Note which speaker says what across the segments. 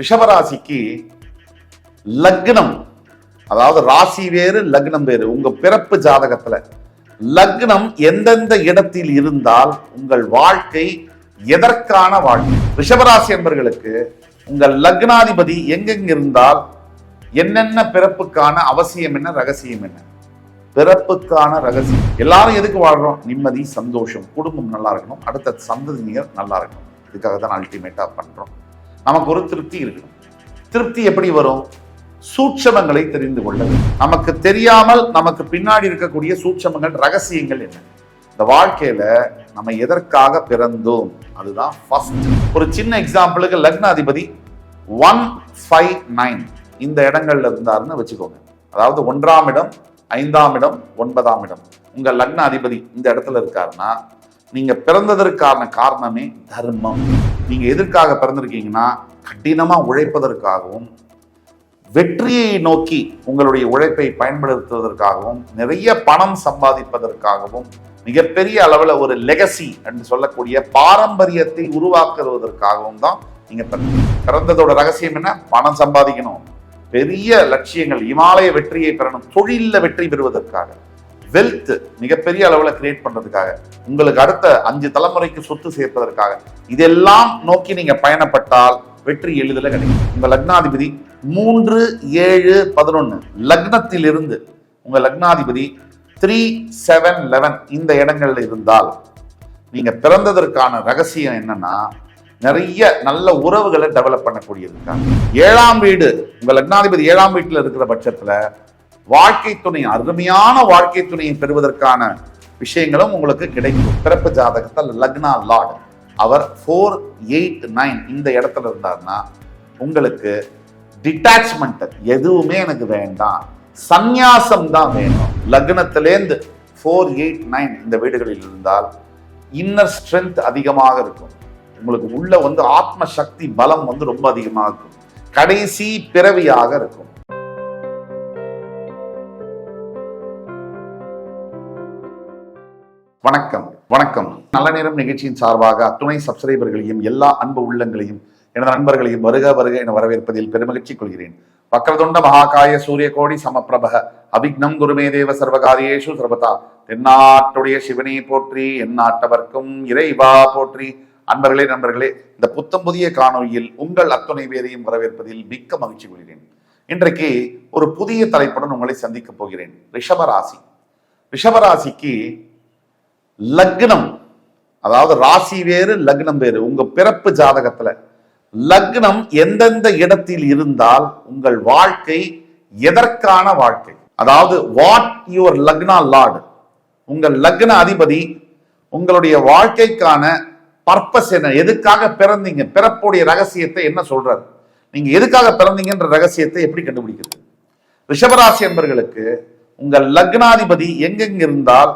Speaker 1: ரிஷபராசிக்கு லக்னம் அதாவது ராசி வேறு லக்னம் வேறு. உங்க பிறப்பு ஜாதகத்துல லக்னம் எந்தெந்த இடத்தில் இருந்தால் உங்கள் வாழ்க்கை எதற்கான வாழ்க்கை? ரிஷபராசி என்பர்களுக்கு உங்கள் லக்னாதிபதி எங்கெங்க இருந்தால் என்னென்ன பிறப்புக்கான அவசியம் என்ன ரகசியம் என்ன? பிறப்புக்கான ரகசியம். எல்லாரும் எதுக்கு வாழ்றோம்? நிம்மதி சந்தோஷம் குடும்பம் நல்லா இருக்கணும். அடுத்த சந்ததியினர் நல்லா இருக்கணும். இதுக்காக தான் அல்டிமேட்டா பண்றோம். நமக்கு ஒரு திருப்தி இருக்கணும். திருப்தி எப்படி வரும்? சூட்சமங்களை தெரிந்து கொள்ள நமக்கு தெரியாமல் நமக்கு பின்னாடி இருக்கக்கூடிய சூட்சமங்கள் ரகசியங்கள் என்ன? இந்த வாழ்க்கையில நம்ம எதற்காக பிறந்தோம்? அதுதான் ஃபர்ஸ்ட் ஒரு சின்ன எக்ஸாம்பிளுக்கு லக்னாதிபதி ஒன் ஃபைவ் நைன் இந்த இடங்கள்ல இருந்தாருன்னு வச்சுக்கோங்க. அதாவது ஒன்றாம் இடம் ஐந்தாம் இடம் ஒன்பதாம் இடம். உங்க லக்ன அதிபதி இந்த இடத்துல இருக்காருன்னா நீங்க பிறந்ததற்கான காரணமே தர்மம். நீங்க எதற்காக பிறந்திருக்கீங்கன்னா கடினமா உழைப்பதற்காகவும் வெற்றியை நோக்கி உங்களுடைய உழைப்பை பயன்படுத்துவதற்காகவும் நிறைய பணம் சம்பாதிப்பதற்காகவும் மிகப்பெரிய அளவில் ஒரு லெகசி என்று சொல்லக்கூடிய பாரம்பரியத்தை உருவாக்குவதற்காகவும் தான் நீங்க பிறந்ததோட ரகசியம் என்ன? பணம் சம்பாதிக்கணும். பெரிய லட்சியங்கள் இமாலய வெற்றியை பெறணும். தொழிலில் வெற்றி பெறுவதற்காக. வெல்த் மிகப்பெரிய அளவில் கிரியேட் பண்ணுறதுக்காக உங்களுக்கு அடுத்த அஞ்சு தலைமுறைக்கு சொத்து சேர்ப்பதற்காக இதெல்லாம் நோக்கி நீங்கள் பயணப்பட்டால் வெற்றி எளிதில் கிடைக்கும். உங்கள் லக்னாதிபதி மூன்று ஏழு பதினொன்று லக்னத்திலிருந்து உங்கள் லக்னாதிபதி த்ரீ செவன் லெவன் இந்த இடங்கள்ல இருந்தால் நீங்கள் பிறந்ததற்கான ரகசியம் என்னன்னா நிறைய நல்ல உறவுகளை டெவலப் பண்ணக்கூடியதுக்காக ஏழாம் வீடு உங்கள் லக்னாதிபதி ஏழாம் வீட்டில் இருக்கிற பட்சத்தில் வாழ்க்கை துணை அருமையான வாழ்க்கை துணையை பெறுவதற்கான விஷயங்களும் உங்களுக்கு கிடைக்கும். பிறப்பு ஜாதகத்தில் லக்னா லார்ட். அவர் ஃபோர் எயிட் நைன் இந்த இடத்துல இருந்தாருன்னா உங்களுக்கு டிட்டாச்மெண்ட் எதுவுமே எனக்கு வேண்டாம். சந்நியாசம் தான் வேணும். லக்னத்திலேந்து ஃபோர் எயிட் நைன் இந்த வீடுகளில் இருந்தால் இன்னர் ஸ்ட்ரென்த் அதிகமாக இருக்கும். உங்களுக்கு உள்ள வந்து ஆத்ம சக்தி பலம் வந்து ரொம்ப அதிகமாக இருக்கும். கடைசி பிறவியாக இருக்கும். வணக்கம் வணக்கம். நல்ல நேரம் நிகழ்ச்சியின் சார்பாக அத்துணை சப்ஸ்கிரைபர்களையும் எல்லா அன்பு உள்ளங்களையும் எனது நண்பர்களையும் வருக வருக என வரவேற்பதில் பெருமகிழ்ச்சி கொள்கிறேன். வக்ரதுண்ட மகாகாய சூரிய கோடி சமப்பிரபக அபிக்னம் குருமே தேவ சர்வகாரியேஷு சர்வதா. தென்னாட்டுடைய சிவனை போற்றி எந்நாட்டவர்க்கும் இறைவா போற்றி. அன்பர்களே நண்பர்களே இந்த புத்தம் புதிய காணொலியில் உங்கள் அத்துணை பேரையும் வரவேற்பதில் மிக்க மகிழ்ச்சி கொள்கிறேன். இன்றைக்கு ஒரு புதிய தலைப்புடன் உங்களை சந்திக்கப் போகிறேன். ரிஷபராசி. ரிஷபராசிக்கு லக்னம். அதாவது ராசி வேறு லக்னம் வேறு. உங்க பிறப்பு ஜாதகத்துல லக்னம் எந்தெந்த இடத்தில் இருந்தால் உங்கள் வாழ்க்கை எதற்கான வாழ்க்கை? அதாவது வாட் யுவர் லக்னா லார்டு உங்கள் லக்ன அதிபதி உங்களுடைய வாழ்க்கைக்கான பர்பஸ் என்ன? எதுக்காக பிறந்தீங்க? பிறப்புடைய ரகசியத்தை என்ன சொல்றாரு? நீங்க எதுக்காக பிறந்தீங்கன்ற ரகசியத்தை எப்படி கண்டுபிடிக்கிறது? ரிஷபராசி என்பர்களுக்கு உங்கள் லக்னாதிபதி எங்கெங்க இருந்தால்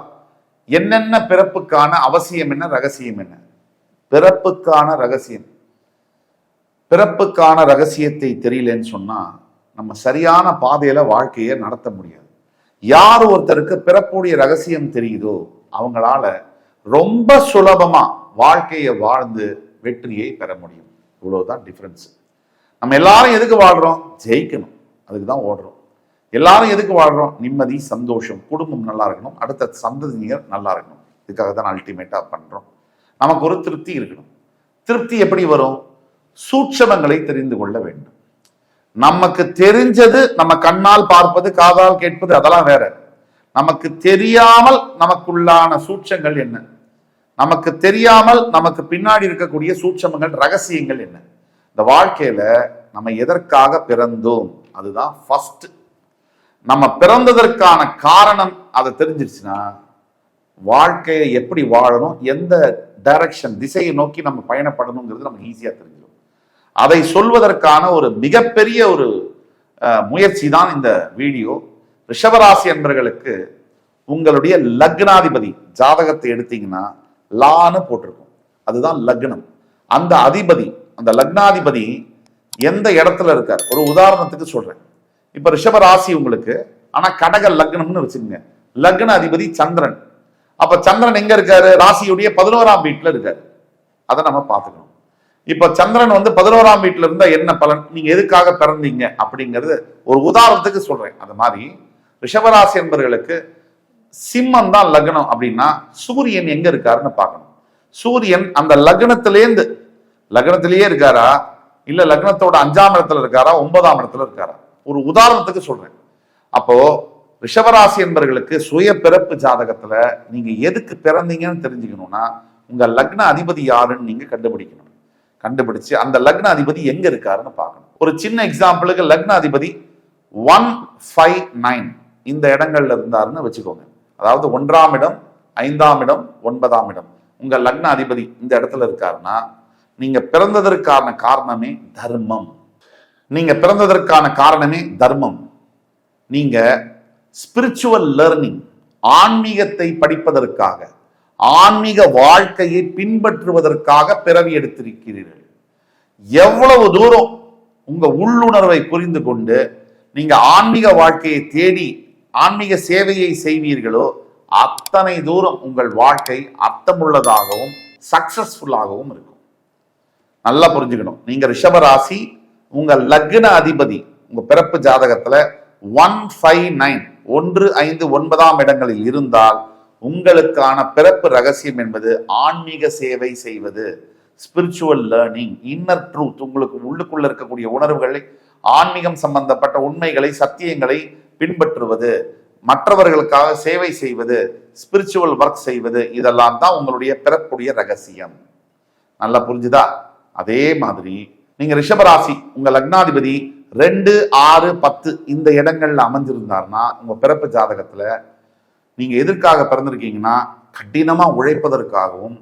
Speaker 1: என்னென்ன பிறப்புக்கான அவசியம் என்ன ரகசியம் என்ன? பிறப்புக்கான ரகசியம். பிறப்புக்கான ரகசியத்தை தெரியலன்னு சொன்னா நம்ம சரியான பாதையில வாழ்க்கையை நடத்த முடியாது. யார் ஒருத்தருக்கு பிறப்புடைய ரகசியம் தெரியுதோ அவங்களால ரொம்ப சுலபமா வாழ்க்கையை வாழ்ந்து வெற்றியை பெற முடியும். இவ்வளவுதான் டிஃப்ரென்ஸ் நம்ம எல்லாரும் எதுக்கு வாழ்றோம்? ஜெயிக்கணும். அதுக்கு தான் ஓடுறோம். எல்லாரும் எதுக்கு வாழ்கிறோம் நிம்மதி சந்தோஷம் குடும்பம் நல்லா இருக்கணும். அடுத்த சந்ததியினர் நல்லா இருக்கணும். இதுக்காக தான் அல்டிமேட்டாக பண்ணுறோம் நமக்கு ஒரு திருப்தி இருக்கணும். திருப்தி எப்படி வரும்? சூட்சமங்களை தெரிந்து கொள்ள வேண்டும். நமக்கு தெரிஞ்சது நம்ம கண்ணால் பார்ப்பது காதால் கேட்பது அதெல்லாம் வேற. நமக்கு தெரியாமல் நமக்குள்ளான சூட்சங்கள் என்ன? நமக்கு தெரியாமல் நமக்கு பின்னாடி இருக்கக்கூடிய சூட்சமங்கள் ரகசியங்கள் என்ன? இந்த வாழ்க்கையில நம்ம எதற்காக பிறந்தோம்? அதுதான் ஃபர்ஸ்ட் நம்ம பிறந்ததற்கான காரணம் அதை தெரிஞ்சிருச்சுன்னா வாழ்க்கையை எப்படி வாழணும் எந்த டைரக்ஷன் திசையை நோக்கி நம்ம பயணப்படணுங்கிறது நமக்கு ஈஸியாக தெரிஞ்சிடும். அதை சொல்வதற்கான ஒரு மிகப்பெரிய ஒரு முயற்சி தான் இந்த வீடியோ. ரிஷபராசி என்பர்களுக்கு உங்களுடைய லக்னாதிபதி ஜாதகத்தை எடுத்தீங்கன்னா லான்னு போட்டிருக்கும். அதுதான் லக்னம். அந்த அதிபதி அந்த லக்னாதிபதி எந்த இடத்துல இருக்கார்? ஒரு உதாரணத்துக்கு சொல்றேன். இப்ப ரிஷப ராசி உங்களுக்கு ஆனா கடக லக்னம்னு வச்சுக்கோங்க. லக்ன அதிபதி சந்திரன். அப்ப சந்திரன் எங்க இருக்காரு? ராசியுடைய பதினோராம் வீட்டுல இருக்காரு. அதை நம்ம பார்த்துக்கணும். இப்ப சந்திரன் வந்து பதினோராம் வீட்டுல இருந்தா என்ன பலன்? நீங்க எதுக்காக பிறந்தீங்க அப்படிங்கிறது ஒரு உதாரணத்துக்கு சொல்றேன். அது மாதிரி ரிஷபராசி என்பவர்களுக்கு சிம்மம் தான் லக்னம் அப்படின்னா சூரியன் எங்க இருக்காருன்னு பார்க்கணும். சூரியன் அந்த லக்னத்திலேந்து லக்னத்திலேயே இருக்காரா? இல்ல லக்னத்தோட அஞ்சாம் இடத்துல இருக்காரா? ஒன்பதாம் இடத்துல இருக்காரா? ஒரு உதாரணத்துக்கு சொல்றேன். அப்போ ரிஷபராசி என்பவர்களுக்கு சுய பிறப்பு ஜாதகத்துல நீங்க எதுக்கு பிறந்தீங்கன்னு தெரிஞ்சுக்கணும்னா உங்க லக்ன அதிபதி யாருன்னு நீங்க கண்டுபிடிக்கணும். கண்டுபிடிச்சு அந்த லக்ன அதிபதி எங்க இருக்காருன்னு பார்க்கணும். ஒரு சின்ன எக்ஸாம்பிளுக்கு லக்ன அதிபதி ஒன் ஃபைவ் நைன் இந்த இடங்கள்ல இருந்தாருன்னு வச்சுக்கோங்க. அதாவது ஒன்றாம் இடம் ஐந்தாம் இடம் ஒன்பதாம் இடம். உங்க லக்ன அதிபதி இந்த இடத்துல இருக்காருன்னா நீங்க பிறந்ததற்கான காரணமே தர்மம். நீங்க பிறந்ததற்கான காரணமே தர்மம். நீங்க ஸ்பிரிச்சுவல் லேர்னிங் ஆன்மீகத்தை படிப்பதற்காக ஆன்மீக வாழ்க்கையை பின்பற்றுவதற்காக பிறவி எடுத்திருக்கிறீர்கள். எவ்வளவு தூரம் உங்க உள்ளுணர்வை புரிந்து கொண்டு நீங்க ஆன்மீக வாழ்க்கையை தேடி ஆன்மீக சேவையை செய்வீர்களோ அத்தனை தூரம் உங்கள் வாழ்க்கை அர்த்தமுள்ளதாகவும் சக்சஸ்ஃபுல்லாகவும் இருக்கும். நல்லா புரிஞ்சுக்கணும். நீங்க ரிஷபராசி உங்கள் லக்ன அதிபதி உங்கள் பிறப்பு ஜாதகத்தில் ஒன் ஃபைவ் நைன் ஒன்று ஐந்து ஒன்பதாம் இடங்களில் இருந்தால் உங்களுக்கான பிறப்பு ரகசியம் என்பது ஆன்மீக சேவை செய்வது. ஸ்பிரிச்சுவல் லேர்னிங் இன்னர் ட்ரூத் உங்களுக்கு உள்ளுக்குள்ள இருக்கக்கூடிய உணர்வுகளை ஆன்மீகம் சம்பந்தப்பட்ட உண்மைகளை சத்தியங்களை பின்பற்றுவது. மற்றவர்களுக்காக சேவை செய்வது ஸ்பிரிச்சுவல் ஒர்க் செய்வது இதெல்லாம் தான் உங்களுடைய பிறப்புடைய ரகசியம். நல்லா புரிஞ்சுதா? அதே மாதிரி நீங்க ரிஷபராசி உங்க லக்னாதிபதி ரெண்டு ஆறு பத்து இந்த இடங்கள்ல அமைஞ்சிருந்தாருன்னா உங்க பிறப்பு ஜாதகத்துல நீங்க எதற்காக பிறந்திருக்கீங்கன்னா கடினமா உழைப்பதற்காகவும்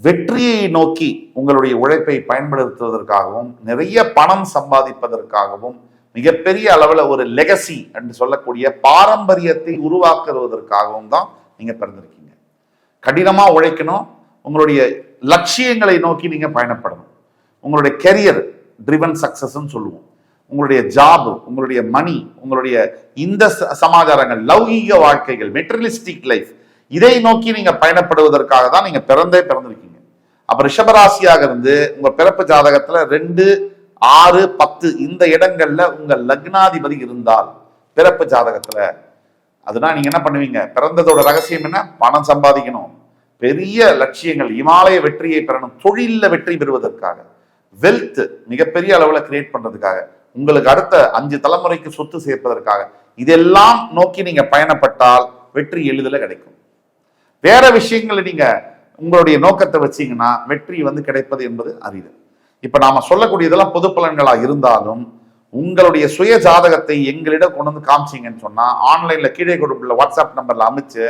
Speaker 1: வெற்றியை நோக்கி உங்களுடைய உழைப்பை பயன்படுத்துவதற்காகவும் நிறைய பணம் சம்பாதிப்பதற்காகவும் மிகப்பெரிய அளவில் ஒரு லெகசி என்று சொல்லக்கூடிய பாரம்பரியத்தை உருவாக்குவதற்காகவும் தான் நீங்கள் பிறந்திருக்கீங்க. கடினமாக உழைக்கணும் உங்களுடைய லட்சியங்களை நோக்கி நீங்கள் பயணப்படணும். உங்களுடைய கெரியர் ட்ரிவன் சக்சஸ்ன்னு சொல்லுவோம். உங்களுடைய ஜாப் உங்களுடைய மணி உங்களுடைய இந்த ச- சமாச்சாரங்கள் லௌகீக வாழ்க்கைகள் மெட்டரியலிஸ்டிக் லைஃப் இதை நோக்கி நீங்க பயணப்படுவதற்காக தான் நீங்க பிறந்தே பிறந்திருக்கீங்க. அப்ப ரிஷபராசியாக இருந்து உங்க பிறப்பு ஜாதகத்துல ரெண்டு ஆறு பத்து இந்த இடங்கள்ல உங்க லக்னாதிபதி இருந்தால் பிறப்பு ஜாதகத்துல அதுனா நீங்க என்ன பண்ணுவீங்க? பிறந்ததோட ரகசியம் என்ன? பணம் சம்பாதிக்கணும். பெரிய லட்சியங்கள் இமாலய வெற்றியை பெறணும். தொழிலில் வெற்றி பெறுவதற்காக. வெல்த் மிகப்பெரிய அளவில் கிரியேட் பண்ணுறதுக்காக உங்களுக்கு அடுத்த அஞ்சு தலைமுறைக்கு சொத்து சேர்ப்பதற்காக இதெல்லாம் நோக்கி நீங்கள் பயணப்பட்டால் வெற்றி எளிதில் கிடைக்கும். வேற விஷயங்களை நீங்கள் உங்களுடைய நோக்கத்தை வச்சிங்கன்னா வெற்றி வந்து கிடைப்பது என்பது அரிது இப்போ நாம் சொல்லக்கூடியதெல்லாம் பொது பலன்களாக இருந்தாலும் உங்களுடைய சுய ஜாதகத்தை எங்களிடம் கொண்டு வந்து காமிச்சீங்கன்னு சொன்னால் ஆன்லைனில் கீழே கொடுப்புள்ள வாட்ஸ்அப் நம்பரில் அமைச்சு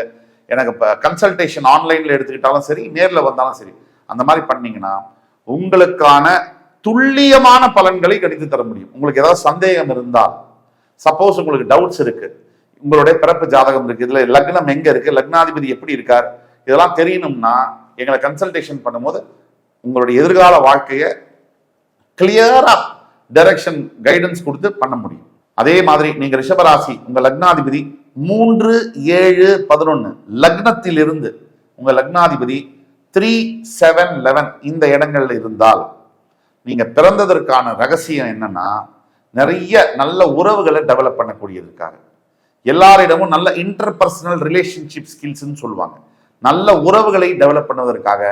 Speaker 1: எனக்கு இப்போ கன்சல்டேஷன் ஆன்லைனில் எடுத்துக்கிட்டாலும் சரி நேரில் வந்தாலும் சரி அந்த மாதிரி பண்ணிங்கன்னா உங்களுக்கான துல்லியமான பலன்களை கணித்து தர முடியும். உங்களுக்கு ஏதாவது சந்தேகம் இருந்தால் சப்போஸ் உங்களுக்கு டவுட்ஸ் இருக்கு உங்களுடைய பிறப்பு ஜாதகம் இருக்கு இதுல லக்னம் எங்க இருக்கு லக்னாதிபதி எப்படி இருக்கார் இதெல்லாம் தெரியணும்னா எங்களை கன்சல்டேஷன் பண்ணும்போது உங்களுடைய எதிர்கால வாழ்க்கையை கிளியரா டைரக்ஷன் கைடன்ஸ் கொடுத்து பண்ண முடியும். அதே மாதிரி நீங்க ரிஷபராசி உங்க லக்னாதிபதி மூன்று ஏழு பதினொன்னு லக்னத்தில் இருந்து உங்க லக்னாதிபதி த்ரீ செவன் லெவன் இந்த இடங்கள்ல இருந்தால் நீங்க பிறந்ததற்கான ரகசியம் என்னன்னா நிறைய நல்ல உறவுகளை டெவலப் பண்ணக்கூடியதற்காக எல்லாரிடமும் நல்ல இன்டர்பர்சனல் ரிலேஷன்ஷிப் ஸ்கில்ஸ்னு சொல்லுவாங்க. நல்ல உறவுகளை டெவலப் பண்ணுவதற்காக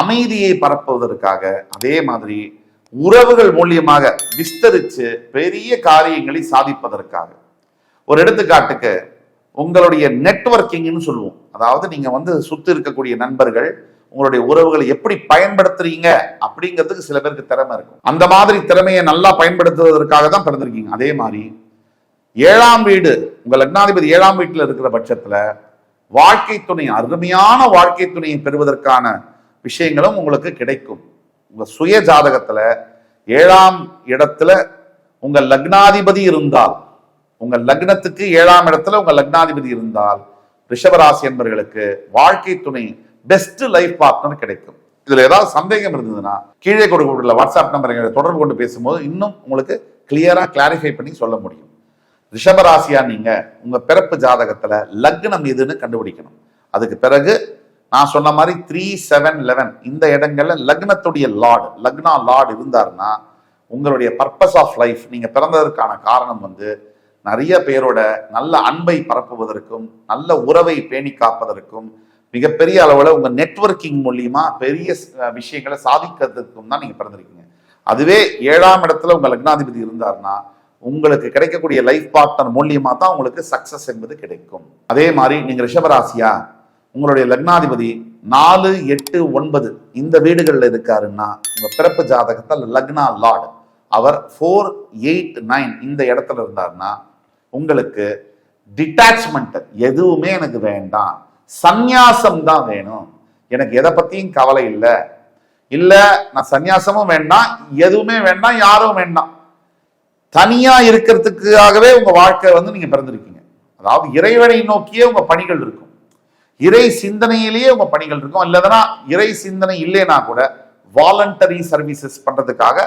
Speaker 1: அமைதியை பரப்புவதற்காக அதே மாதிரி உறவுகள் மூலியமாக விஸ்தரித்து பெரிய காரியங்களை சாதிப்பதற்காக. ஒரு எடுத்துக்காட்டுக்கு உங்களுடைய நெட்வொர்க்கிங்னு சொல்லுவோம். அதாவது நீங்கள் வந்து சுற்றி இருக்கக்கூடிய நண்பர்கள் உங்களுடைய உறவுகளை எப்படி பயன்படுத்துறீங்க அப்படிங்கிறதுக்கு சில பேருக்கு திறமை இருக்கும். அந்த மாதிரி திறமையை நல்லா பயன்படுத்துவதற்காக தான் பிறந்திருக்கீங்க. அதே மாதிரி ஏழாம் வீடு உங்கள் லக்னாதிபதி ஏழாம் வீட்டில் இருக்கிற பட்சத்தில் வாழ்க்கை துணை அருமையான வாழ்க்கை துணையை பெறுவதற்கான விஷயங்களும் உங்களுக்கு கிடைக்கும். உங்கள் சுய ஜாதகத்தில் ஏழாம் இடத்துல உங்கள் லக்னாதிபதி இருந்தால் உங்கள் லக்னத்துக்கு ஏழாம் இடத்துல உங்கள் லக்னாதிபதி இருந்தால் ரிஷபராசி என்பவர்களுக்கு வாழ்க்கை துணை பெஸ்ட் லைஃப் பார்ட்னர் கிடைக்கும். இதுல ஏதாவது சந்தேகம் இருந்ததுன்னா கீழே கொடுக்கப்பட்டுள்ள வாட்ஸ்அப் நம்பர் எங்களை தொடர்பு கொண்டு பேசும்போது இன்னும் உங்களுக்கு கிளியரா கிளாரிஃபை பண்ணி சொல்ல முடியும். ரிஷபராசியா நீங்க உங்க பிறப்பு ஜாதகத்துல லக்னம் எதுன்னு கண்டுபிடிக்கணும். அதுக்கு பிறகு நான் சொன்ன மாதிரி த்ரீ செவன் லெவன் இந்த இடங்கள்ல லக்னத்துடைய லார்டு லக்னா லார்டு இருந்தாருன்னா உங்களுடைய பர்பஸ் ஆஃப் லைஃப் நீங்க பிறந்ததற்கான காரணம் வந்து நிறைய பேரோட நல்ல அன்பை பரப்புவதற்கும் நல்ல உறவை பேணி காப்பதற்கும் மிகப்பெரிய அளவில் உங்கள் நெட்வொர்க்கிங் மூலியமாக பெரிய விஷயங்களை சாதிக்கிறதுக்கும் தான் நீங்கள் பிறந்திருக்கீங்க. அதுவே ஏழாம் இடத்துல உங்கள் லக்னாதிபதி இருந்தார்னா உங்களுக்கு கிடைக்கக்கூடிய லைஃப் பார்ட்னர் மூலியமாக தான் உங்களுக்கு சக்ஸஸ் என்பது கிடைக்கும். அதே மாதிரி நீங்கள் ரிஷபராசியா உங்களுடைய லக்னாதிபதி நாலு எட்டு ஒன்பது இந்த வீடுகளில் இருக்காருன்னா உங்கள் பிறப்பு ஜாதகத்தில் லக்னா லார்டு. அவர் ஃபோர் எயிட் நைன் இந்த இடத்துல இருந்தாருன்னா உங்களுக்கு டிட்டாச்மெண்ட் எதுவுமே எனக்கு வேண்டாம். சந்நியாசம் தான் வேணும். எனக்கு எதை பத்தியும் கவலை இல்லை. இல்லை நான் சந்நியாசமும் வேண்டாம் எதுவுமே வேண்டாம் யாரும் வேண்டாம். தனியா இருக்கிறதுக்காகவே உங்க வாழ்க்கை வந்து நீங்க பிறந்திருக்கீங்க. அதாவது இறைவனை நோக்கியே உங்க பணிகள் இருக்கும். இறை சிந்தனையிலேயே உங்க பணிகள் இருக்கும். இல்லைன்னா இறை சிந்தனை இல்லைனா கூட வாலண்டரி சர்வீசஸ் பண்றதுக்காக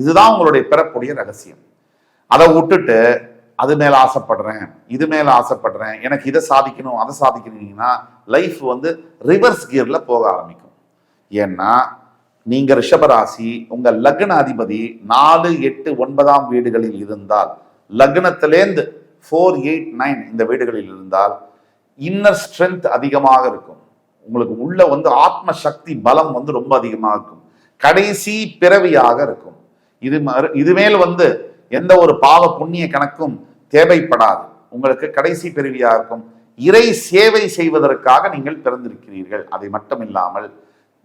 Speaker 1: இதுதான் உங்களுடைய பெறக்கூடிய ரகசியம். அதை விட்டுட்டு அது மேல ஆசைப்படுறேன் இது மேல ஆசைப்படுறேன் எனக்கு இதை சாதிக்கணும் அதை சாதிக்கணும்னா லைஃப் வந்து ரிவர்ஸ் கியர்ல போக ஆரம்பிக்கும். ஏன்னா நீங்க ரிஷபராசி உங்க லக்ன அதிபதி நாலு எட்டு ஒன்பதாம் வீடுகளில் இருந்தால் லக்னத்திலேந்து ஃபோர் எயிட் நைன் இந்த வீடுகளில் இருந்தால் இன்னர் ஸ்ட்ரென்த் அதிகமாக இருக்கும். உங்களுக்கு உள்ள வந்து ஆத்ம சக்தி பலம் வந்து ரொம்ப அதிகமாக இருக்கும். கடைசி பிறவியாக இருக்கும். இது மாதிரி இது மேல் வந்து எந்த ஒரு பாவ புண்ணிய கணக்கும் தேவைப்படாது. உங்களுக்கு கடைசி பிறவியாக இருக்கும். இறை சேவை செய்வதற்காக நீங்கள் பிறந்திருக்கிறீர்கள். அதை மட்டும் இல்லாமல்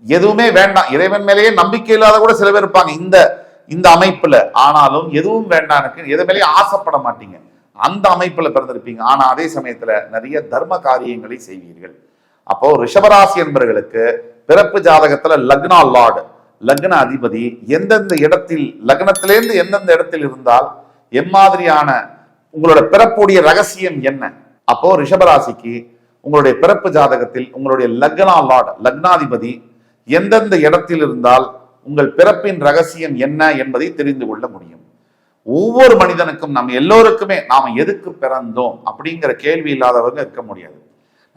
Speaker 1: எதுவுமே வேண்டாம். இறைவன் மேலேயே நம்பிக்கை இல்லாத கூட சில பேர் இருப்பாங்க இந்த இந்த அமைப்புல. ஆனாலும் எதுவும் வேண்டாம் எனக்கு. எது மேலேயும் ஆசைப்பட மாட்டீங்க. அந்த அமைப்புல பிறந்திருப்பீங்க. ஆனா அதே சமயத்துல நிறைய தர்ம காரியங்களை செய்வீர்கள். அப்போ ரிஷபராசி என்பவர்களுக்கு பிறப்பு ஜாதகத்துல லக்னா லார்டு லக்ன அதிபதி எந்தெந்த இடத்தில் லக்னத்திலேருந்து எந்தெந்த இடத்தில் இருந்தால் எம்மாதிரியான உங்களோட பிறப்புடைய ரகசியம் என்ன? அப்போ ரிஷபராசிக்கு உங்களுடைய பிறப்பு ஜாதகத்தில் உங்களுடைய லக்னா லார்ட் லக்னாதிபதி எந்தெந்த இடத்தில் இருந்தால் உங்கள் பிறப்பின் ரகசியம் என்ன என்பதை தெரிந்து கொள்ள முடியும். ஒவ்வொரு மனிதனுக்கும் நம்ம எல்லோருக்குமே நாம் எதுக்கு பிறந்தோம் அப்படிங்கிற கேள்வி இல்லாதவங்க இருக்க முடியாது.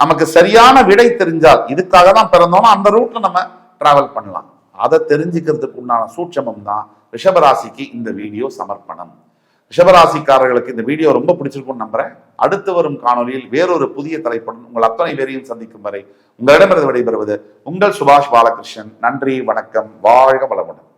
Speaker 1: நமக்கு சரியான விடை தெரிஞ்சால் இதுக்காக தான் பிறந்தோம்னா அந்த ரூட்ல நம்ம டிராவல் பண்ணலாம். அதை தெரிஞ்சுக்கிறதுக்கு உண்டான சூட்சமம் தான் ரிஷபராசிக்கு இந்த வீடியோ சமர்ப்பணம். ரிஷபராசிக்காரர்களுக்கு இந்த வீடியோ ரொம்ப பிடிச்சிருக்கும்னு நம்புறேன். அடுத்து வரும் காணொலியில் வேறொரு புதிய தலைப்புடன் உங்கள் அத்தனை பேரையும் சந்திக்கும் வரை உங்களிடமிருந்து விடைபெறுவது உங்கள் சுபாஷ் பாலகிருஷ்ணன். நன்றி வணக்கம் வாழ்க வளமுடன்.